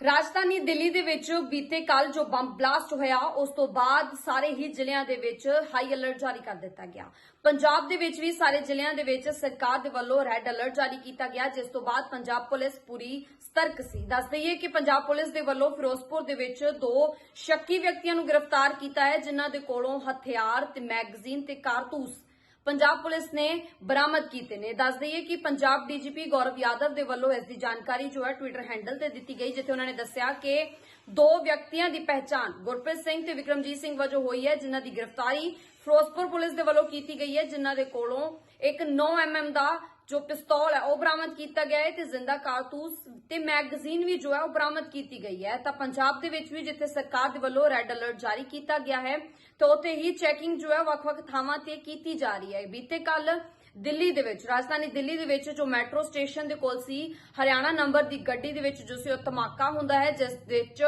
ਰਾਜਧਾਨੀ ਦਿੱਲੀ ਦੇ ਵਿੱਚ ਬੀਤੇ ਕੱਲ ਜੋ ਬੰਬ ਬਲਾਸਟ ਹੋਇਆ, ਉਸ ਤੋਂ ਬਾਅਦ ਸਾਰੇ ਹੀ ਜ਼ਿਲ੍ਹਿਆਂ ਦੇ ਵਿੱਚ ਹਾਈ ਅਲਰਟ ਜਾਰੀ ਕਰ ਦਿੱਤਾ ਗਿਆ। ਪੰਜਾਬ ਦੇ ਵਿੱਚ ਵੀ ਸਾਰੇ ਜ਼ਿਲ੍ਹਿਆਂ ਦੇ ਵਿੱਚ ਸਰਕਾਰ ਦੇ ਵੱਲੋਂ ਰੈੱਡ ਅਲਰਟ ਜਾਰੀ ਕੀਤਾ ਗਿਆ, ਜਿਸ ਤੋਂ ਬਾਅਦ ਪੰਜਾਬ ਪੁਲਿਸ ਪੂਰੀ ਸਤਰਕ ਸੀ। ਦੱਸ ਦਈਏ ਕਿ ਪੰਜਾਬ ਪੁਲਿਸ ਦੇ ਵੱਲੋਂ ਫਿਰੋਜ਼ਪੁਰ ਦੇ ਵਿੱਚ ਦੋ ਸ਼ੱਕੀ ਵਿਅਕਤੀਆਂ ਨੂੰ ਗ੍ਰਿਫਤਾਰ ਕੀਤਾ ਹੈ, ਜਿਨ੍ਹਾਂ ਦੇ ਕੋਲੋਂ ਹਥਿਆਰ ਤੇ ਮੈਗਜ਼ੀਨ ਤੇ ਕਾਰਤੂਸ ਪੰਜਾਬ ਪੁਲਿਸ ਨੇ ਬਰਾਮਦ ਕੀਤੇ ਨੇ। ਦੱਸ ਦਈਏ ਕਿ ਪੰਜਾਬ ਡੀਜੀਪੀ ਗੌਰਵ ਯਾਦਵ ਦੇ ਵੱਲੋਂ ਇਸ ਦੀ ਜਾਣਕਾਰੀ ਜੋ ਹੈ ਟਵਿੱਟਰ ਹੈਂਡਲ ਤੇ ਦਿੱਤੀ ਗਈ, ਜਿੱਥੇ ਉਹਨਾਂ ਨੇ ਦੱਸਿਆ ਕਿ ਦੋ ਵਿਅਕਤੀਆਂ ਦੀ ਪਹਿਚਾਣ ਗੁਰਪ੍ਰੀਤ ਸਿੰਘ ਤੇ ਵਿਕਰਮਜੀਤ ਸਿੰਘ ਵਜੋਂ ਹੋਈ ਹੈ, ਜਿਨ੍ਹਾਂ ਦੀ ਗ੍ਰਿਫਤਾਰੀ ਫਿਰੋਜ਼ਪੁਰ ਪੁਲਿਸ ਦੇ ਵੱਲੋਂ ਕੀਤੀ ਗਈ ਹੈ, ਜਿਨ੍ਹਾਂ ਦੇ ਕੋਲੋਂ ਇੱਕ 9mm ਦਾ ਜੋ ਪਿਸਤੌਲ ਹੈ, ਉਹ ਬਰਾਮਦ ਕੀਤਾ ਗਿਆ ਹੈ ਤੇ ਜ਼ਿੰਦਾ ਕਾਰਤੂਸ ਤੇ ਮੈਗਜ਼ੀਨ ਵੀ ਜੋ ਹੈ, ਉਹ ਬਰਾਮਦ ਕੀਤੀ ਗਈ ਹੈ। ਤਾਂ ਪੰਜਾਬ ਦੇ ਵਿੱਚ ਵੀ ਜਿੱਥੇ ਸਰਕਾਰ ਦੇ ਵੱਲੋਂ ਰੈੱਡ ਅਲਰਟ ਜਾਰੀ ਕੀਤਾ ਗਿਆ ਹੈ, ਤੇ ਉੱਥੇ ਹੀ ਚੈਕਿੰਗ ਜੋ ਹੈ, ਵੱਖ-ਵੱਖ ਥਾਵਾਂ ਤੇ ਕੀਤੀ ਜਾ ਰਹੀ ਹੈ। ਬੀਤੇ ਕੱਲ ਦਿੱਲੀ ਦੇ ਵਿੱਚ, ਰਾਜਧਾਨੀ ਦਿੱਲੀ ਦੇ ਵਿੱਚ ਜੋ ਮੈਟਰੋ ਸਟੇਸ਼ਨ ਦੇ ਕੋਲ ਸੀ, ਹਰਿਆਣਾ ਨੰਬਰ ਦੀ ਗੱਡੀ ਦੇ ਵਿੱਚ ਜੋ ਸੀ, ਉਹ ਧਮਾਕਾ ਹੁੰਦਾ ਹੈ, ਜਿਸ ਵਿੱਚ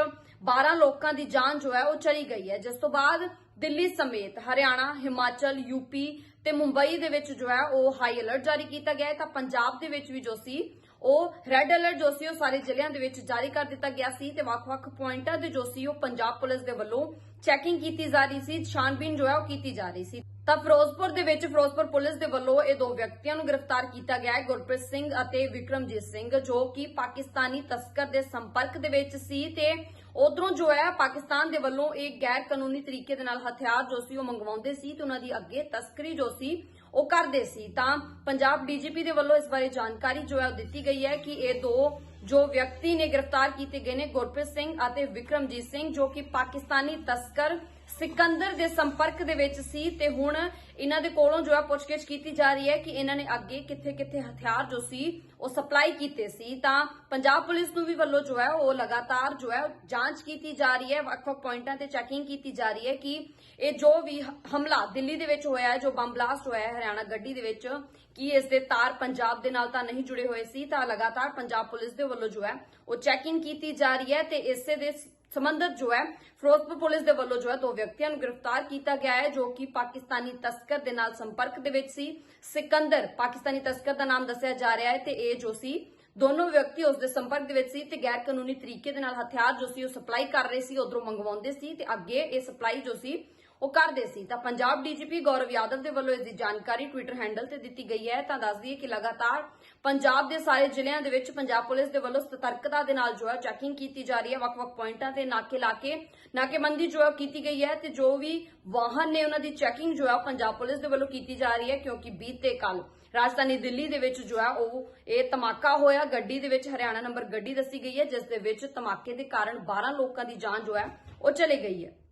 12 ਲੋਕਾਂ ਦੀ ਜਾਨ ਜੋ ਹੈ, ਉਹ ਚਲੀ ਗਈ ਹੈ। ਜਿਸ ਤੋਂ ਬਾਅਦ ਦਿੱਲੀ ਸਮੇਤ ਹਰਿਆਣਾ, ਹਿਮਾਚਲ ਯੂਪੀ ਤੇ ਮੁੰਬਈ ਦੇ ਵਿੱਚ ਜੋ ਹੈ ਉਹ ਹਾਈ ਅਲਰਟ ਜਾਰੀ ਕੀਤਾ ਗਿਆ ਹੈ। ਤਾਂ ਪੰਜਾਬ ਦੇ ਵਿੱਚ ਵੀ ਜੋ ਸੀ, ਉਹ ਰੈੱਡ ਅਲਰਟ ਜੋ ਸੀ, ਉਹ ਸਾਰੇ ਜ਼ਿਲ੍ਹਿਆਂ ਦੇ ਵਿੱਚ ਜਾਰੀ ਕਰ ਦਿੱਤਾ ਗਿਆ ਸੀ ਤੇ ਵੱਖ-ਵੱਖ ਪੁਆਇੰਟਾਂ ਦੇ ਜੋ ਸੀ, ਉਹ ਪੰਜਾਬ ਪੁਲਿਸ ਦੇ ਵੱਲੋਂ ਚੈਕਿੰਗ ਕੀਤੀ ਜਾ ਰਹੀ ਸੀ, ਛਾਨਬੀਨ ਜੋ ਹੈ ਉਹ ਕੀਤੀ ਜਾ ਰਹੀ ਸੀ। ਤਾਂ ਫਿਰੋਜ਼ਪੁਰ ਦੇ ਵਿੱਚ ਫਿਰੋਜ਼ਪੁਰ ਪੁਲਿਸ ਦੇ ਵੱਲੋਂ ਇਹ ਦੋ ਵਿਅਕਤੀਆਂ ਨੂੰ ਗ੍ਰਿਫਤਾਰ ਕੀਤਾ ਗਿਆ ਹੈ, ਗੁਰਪ੍ਰੀਤ ਸਿੰਘ ਅਤੇ ਵਿਕਰਮਜੀਤ ਸਿੰਘ, ਜੋ ਕਿ ਪਾਕਿਸਤਾਨੀ ਤਸਕਰ ਦੇ ਸੰਪਰਕ ਦੇ ਵਿੱਚ ਸੀ ਤੇ ਉਧਰੋਂ ਜੋ ਹੈ, ਪਾਕਿਸਤਾਨ ਦੇ ਵੱਲੋਂ ਇਹ ਗੈਰ ਕਾਨੂੰਨੀ ਤਰੀਕੇ ਦੇ ਨਾਲ ਹਥਿਆਰ ਜੋ ਸੀ ਉਹ ਮੰਗਵਾਉਂਦੇ ਸੀ ਤੇ ਉਹਨਾਂ ਦੀ ਅੱਗੇ ਤਸਕਰੀ ਜੋ ਸੀ ਉਹ ਕਰਦੇ ਸੀ। ਤਾਂ ਪੰਜਾਬ ਡੀਜੀਪੀ ਦੇ ਵੱਲੋਂ ਇਸ ਬਾਰੇ ਜਾਣਕਾਰੀ ਜੋ ਹੈ ਉਹ ਦਿੱਤੀ ਗਈ ਹੈ ਕਿ ਇਹ ਦੋ ਜੋ ਵਿਅਕਤੀ ਨੇ ਗ੍ਰਿਫਤਾਰ ਕੀਤੇ ਗਏ ਨੇ, ਗੁਰਪ੍ਰੀਤ ਸਿੰਘ ਅਤੇ ਵਿਕਰਮਜੀਤ ਸਿੰਘ, ਜੋ ਕਿ ਪਾਕਿਸਤਾਨੀ ਤਸਕਰ ਸਿਕੰਦਰ ਦੇ ਸੰਪਰਕ ਦੇ ਵਿੱਚ ਸੀ ਤੇ ਹੁਣ ਇਹਨਾਂ ਦੇ ਕੋਲੋਂ ਜੋ ਹੈ ਪੁੱਛਗਿੱਛ ਕੀਤੀ ਜਾ ਰਹੀ ਹੈ ਕਿ ਇਹਨਾਂ ਨੇ ਅੱਗੇ ਕਿੱਥੇ-ਕਿੱਥੇ ਹਥਿਆਰ ਜੋ ਸੀ ਉਹ ਸਪਲਾਈ ਕੀਤੇ ਸੀ। ਤਾਂ ਪੰਜਾਬ ਪੁਲਿਸ ਨੂੰ ਵੀ ਵੱਲੋਂ ਜੋ ਹੈ ਉਹ ਲਗਾਤਾਰ ਜੋ ਹੈ ਜਾਂਚ ਕੀਤੀ ਜਾ ਰਹੀ ਹੈ, ਵੱਖ-ਵੱਖ ਪੁਆਇੰਟਾਂ ਤੇ ਚੈਕਿੰਗ ਕੀਤੀ ਜਾ ਰਹੀ ਹੈ ਕਿ ਇਹ ਜੋ ਵੀ ਹਮਲਾ ਦਿੱਲੀ ਦੇ ਵਿੱਚ ਹੋਇਆ ਹੈ, ਜੋ ਬੰਬ ਬਲਾਸਟ ਹੋਇਆ ਹੈ ਹਰਿਆਣਾ ਗੱਡੀ ਦੇ ਵਿੱਚ ਕੀ ਇਸ ਦੇ ਤਾਰ ਪੰਜਾਬ ਦੇ ਨਾਲ ਤਾਂ ਨਹੀਂ ਜੁੜੇ ਹੋਏ ਸੀ, ਤਾਂ ਲਗਾਤਾਰ ਪੰਜਾਬ ਪੁਲਿਸ ਦੇ ਵੱਲੋਂ ਜੋ ਹੈ, ਉਹ ਚੈਕਿੰਗ ਕੀਤੀ ਜਾ ਰਹੀ ਹੈ ਤੇ ਇਸੇ ਦੇ ਸਬੰਧਤ ਜੋ ਹੈ, ਫਿਰੋਜ਼ਪੁਰ ਪੁਲਿਸ ਦੇ ਵੱਲੋਂ ਜੋ ਹੈ, ਦੋ ਵਿਅਕਤੀਆਂ ਨੂੰ ਗ੍ਰਿਫਤਾਰ ਕੀਤਾ ਗਿਆ ਹੈ, ਜੋ ਕਿ ਪਾਕਿਸਤਾਨੀ ਤਸਕਰ ਦੇ ਨਾਲ ਸੰਪਰਕ ਦੇ ਵਿੱਚ ਸੀ। ਸਿਕੰਦਰ, ਪਾਕਿਸਤਾਨੀ ਤਸਕਰ ਦਾ ਨਾਮ ਦੱਸਿਆ ਜਾ ਰਿਹਾ ਹੈ ਤੇ ਇਹ ਜੋ ਸੀ, ਦੋਨੋਂ ਵਿਅਕਤੀ ਉਸ ਦੇ ਸੰਪਰਕ ਦੇ ਵਿੱਚ ਸੀ ਤੇ ਗੈਰ ਕਾਨੂੰਨੀ ਤਰੀਕੇ ਦੇ ਨਾਲ ਹਥਿਆਰ ਜੋ ਸੀ, ਉਹ ਸਪਲਾਈ ਕਰ ਰਹੇ ਸੀ, ਉਧਰੋਂ ਮੰਗਵਾਉਂਦੇ ਸੀ ਤੇ ਅੱਗੇ ਇਹ ਸਪਲਾਈ ਜੋ ਸੀ ਉਹ ਕਰਦੇ ਸੀ। ਤਾਂ ਪੰਜਾਬ ਡੀਜੀਪੀ ਗੌਰਵ ਯਾਦਵ ਦੇ ਵੱਲੋਂ ਇਸ ਦੀ ਜਾਣਕਾਰੀ ਟਵਿੱਟਰ ਹੈਂਡਲ ਤੇ ਦਿੱਤੀ ਗਈ ਹੈ। ਤਾਂ ਦੱਸਦੀ ਹੈ ਕਿ ਲਗਾਤਾਰ ਪੰਜਾਬ ਦੇ ਸਾਰੇ ਜ਼ਿਲ੍ਹਿਆਂ ਦੇ ਵਿੱਚ ਪੰਜਾਬ ਪੁਲਿਸ ਦੇ ਵੱਲੋਂ ਸਤਰਕਤਾ ਦੇ ਨਾਲ ਜੋ ਹੈ ਚੈਕਿੰਗ ਕੀਤੀ ਜਾ ਰਹੀ ਹੈ। ਵੱਖ-ਵੱਖ ਪੁਆਇੰਟਾਂ ਤੇ ਨਾਕੇ ਲਾ ਕੇ ਨਾਕੇਬੰਦੀ ਜੋ ਹੈ ਕੀਤੀ ਗਈ ਹੈ ਤੇ ਜੋ ਵੀ ਵਾਹਨ ਨੇ ਉਹਨਾਂ ਦੀ ਚੈਕਿੰਗ ਜੋ ਹੈ ਉਹ ਪੰਜਾਬ ਪੁਲਿਸ ਦੇ ਵੱਲੋਂ ਕੀਤੀ ਜਾ ਰਹੀ ਹੈ ਕਿਉਂਕਿ ਬੀਤੇ ਕੱਲ ਰਾਜਧਾਨੀ ਦਿੱਲੀ ਦੇ ਵਿੱਚ ਜੋ ਹੈ ਉਹ, ਇਹ ਧਮਾਕਾ ਹੋਇਆ। ਗੱਡੀ ਦੇ ਵਿੱਚ ਹਰਿਆਣਾ ਨੰਬਰ ਗੱਡੀ ਦੱਸੀ ਗਈ ਹੈ, ਜਿਸ ਦੇ ਵਿੱਚ ਧਮਾਕੇ ਦੇ ਕਾਰਨ 12 ਲੋਕਾਂ ਦੀ ਜਾਨ ਜੋ ਹੈ ਉਹ ਚਲੀ ਗਈ ਹੈ।